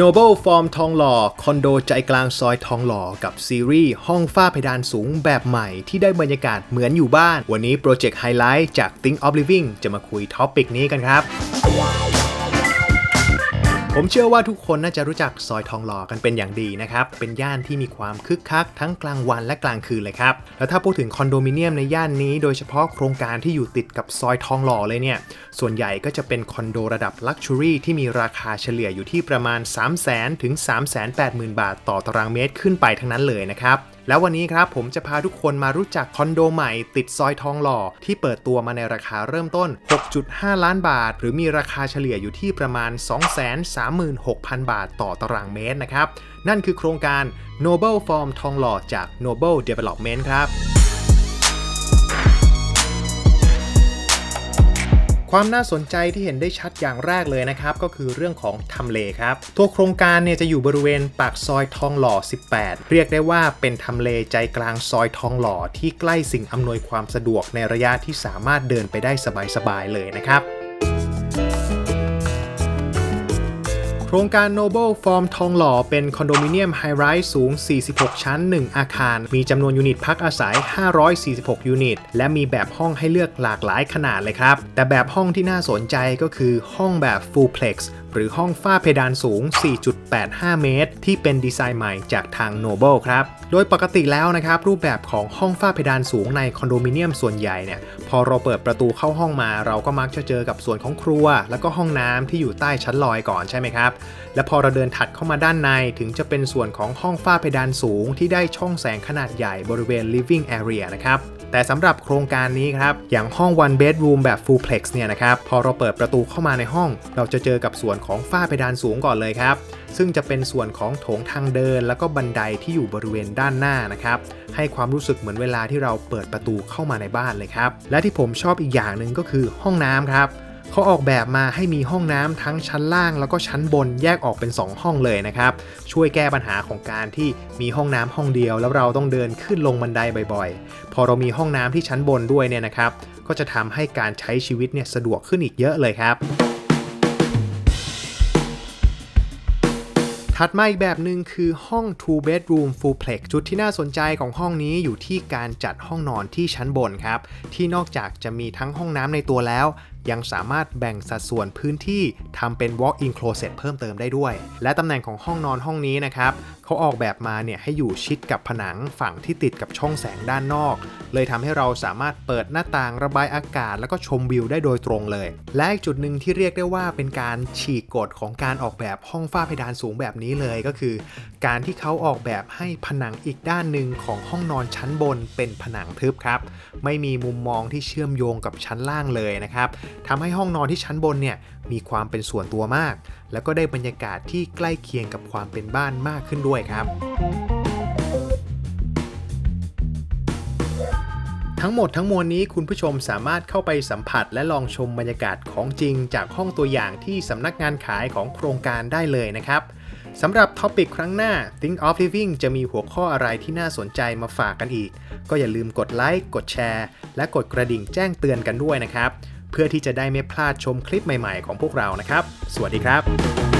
Noble Form ทองหล่อ คอนโดใจกลางซอยทองหล่อ กับซีรีส์ห้องฝ้าเพดานสูงแบบใหม่ที่ได้บรรยากาศเหมือนอยู่บ้าน วันนี้โปรเจกต์ไฮไลท์จาก Think of Living จะมาคุยท็อปิกนี้กันครับ ผมเชื่อว่าทุกคนน่าจะรู้จักซอยทองหล่อกันเป็นอย่างดีนะครับ เป็นย่านที่มีความคึกคักทั้งกลางวันและกลางคืนเลยครับ แล้วถ้าพูดถึงคอนโดมิเนียมในย่านนี้โดยเฉพาะโครงการที่อยู่ติดกับซอยทองหล่อเลยเนี่ย ส่วนใหญ่ก็จะเป็นคอนโดระดับลักชัวรี่ที่มีราคาเฉลี่ยอยู่ที่ประมาณ 3 0 0 0 0 0ถึง380,000 บาทต่อตารางเมตรขึ้นไปทั้งนั้นเลยนะครับแล้ววันนี้ครับผมจะพาทุกคนมารู้จักคอนโดใหม่ติดซอยทองหล่อ ที่เปิดตัวมาในราคาเริ่มต้น 6.5 ล้านบาท หรือมีราคาเฉลี่ยอยู่ที่ประมาณ 236,000 บาทต่อตารางเมตรนะครับ นั่นคือโครงการ Noble Form ทองหล่อจาก Noble Development ครับ ความน่าสนใจที่เห็นได้ชัดอย่างแรกเลยนะครับก็คือเรื่องของทำเลครับตัวโครงการเนี่ยจะอยู่บริเวณปากซอยทองหล่อ 18 เรียกได้ว่าเป็นทำเลใจกลางซอยทองหล่อที่ใกล้สิ่งอำนวยความสะดวกในระยะที่สามารถเดินไปได้สบายๆเลยนะครับ ครงการ Noble Form ทองหล่อเป็นคอนโดมิเนียมไฮไรส์สูง 46 ชั้น 1 อาคาร มีจำนวนยูนิตพักอาศัย 546 ยูนิต และมีแบบห้องให้เลือกหลากหลายขนาดเลยครับ แต่แบบห้องที่น่าสนใจก็คือห้องแบบ Full Plex หรือห้องฝ้าเพดานสูง 4.85 เมตร ที่เป็นดีไซน์ใหม่จากทาง Noble ครับ โดยปกติแล้วนะครับ รูปแบบของห้องฝ้าเพดานสูงในคอนโดมิเนียมส่วนใหญ่เนี่ย พอเราเปิดประตูเข้าห้องมา เราก็มักจะเจอกับส่วนของครัว แล้วก็ห้องน้ำที่อยู่ใต้ชั้นลอยก่อนใช่ไหมครับและพอเราเดินถัดเข้ามาด้านในถึงจะเป็นส่วนของห้องฝ้าเพดานสูง ที่ได้ช่องแสงขนาดใหญ่บริเวณ living area นะครับแต่สำหรับโครงการนี้ครับ อย่างห้อง one bedroom แบบ full plex เนี่ยนะครับ พอเราเปิดประตูเข้ามาในห้อง เราจะเจอกับส่วนของฝ้าเพดานสูงก่อนเลยครับ ซึ่งจะเป็นส่วนของโถงทางเดิน แล้วก็บันไดที่อยู่บริเวณด้านหน้านะครับ ให้ความรู้สึกเหมือนเวลาที่เราเปิดประตูเข้ามาในบ้านเลยครับ และที่ผมชอบอีกอย่างหนึ่งก็คือห้องน้ำครับ เขาออกแบบมาให้มีห้องน้ำทั้งชั้นล่างแล้วก็ชั้นบนแยกออกเป็น 2 ห้องเลยนะครับ ช่วยแก้ปัญหาของการที่มีห้องน้ำห้องเดียว แล้วเราต้องเดินขึ้นลงบันไดบ่อยๆ พอเรามีห้องน้ำที่ชั้นบนด้วยเนี่ยนะครับ ก็จะทำให้การใช้ชีวิตเนี่ยสะดวกขึ้นอีกเยอะเลยครับถัดมาอีกแบบหนึ่งคือห้อง two bedroom full plex จุดที่น่าสนใจของห้องนี้อยู่ที่การจัดห้องนอนที่ชั้นบนครับ ที่นอกจากจะมีทั้งห้องน้ำในตัวแล้ว ยังสามารถแบ่งสัดส่วนพื้นที่ทำเป็น walk-in closet เพิ่มเติมได้ด้วย และตำแหน่งของห้องนอนห้องนี้นะครับเขาออกแบบมาเนี่ยให้อยู่ชิดกับผนังฝั่งที่ติดกับช่องแสงด้านนอก เลยทำให้เราสามารถเปิดหน้าต่างระบายอากาศ แล้วก็ชมวิวได้โดยตรงเลย และอีกจุดหนึ่งที่เรียกได้ว่าเป็นการฉีกกฎของการออกแบบห้องฝ้าเพดานสูงแบบนี้เลยก็คือ การที่เขาออกแบบให้ผนังอีกด้านหนึ่งของห้องนอนชั้นบนเป็นผนังทึบครับ ไม่มีมุมมองที่เชื่อมโยงกับชั้นล่างเลยนะครับทำให้ห้องนอนที่ชั้นบนเนี่ยมีความเป็นส่วนตัวมาก แล้วก็ได้บรรยากาศที่ใกล้เคียงกับความเป็นบ้านมากขึ้นด้วยครับทั้งหมดทั้งมวลนี้คุณผู้ชมสามารถเข้าไปสัมผัสและลองชมบรรยากาศของจริง จากห้องตัวอย่างที่สำนักงานขายของโครงการได้เลยนะครับสำหรับท็อปิกครั้งหน้า Think of Living จะมีหัวข้ออะไรที่น่าสนใจมาฝากกันอีก ก็อย่าลืมกดไลค์กดแชร์ และกดกระดิ่งแจ้งเตือนกันด้วยนะครับ เพื่อที่จะได้ไม่พลาดชมคลิปใหม่ ๆ ของพวกเรานะครับ สวัสดีครับ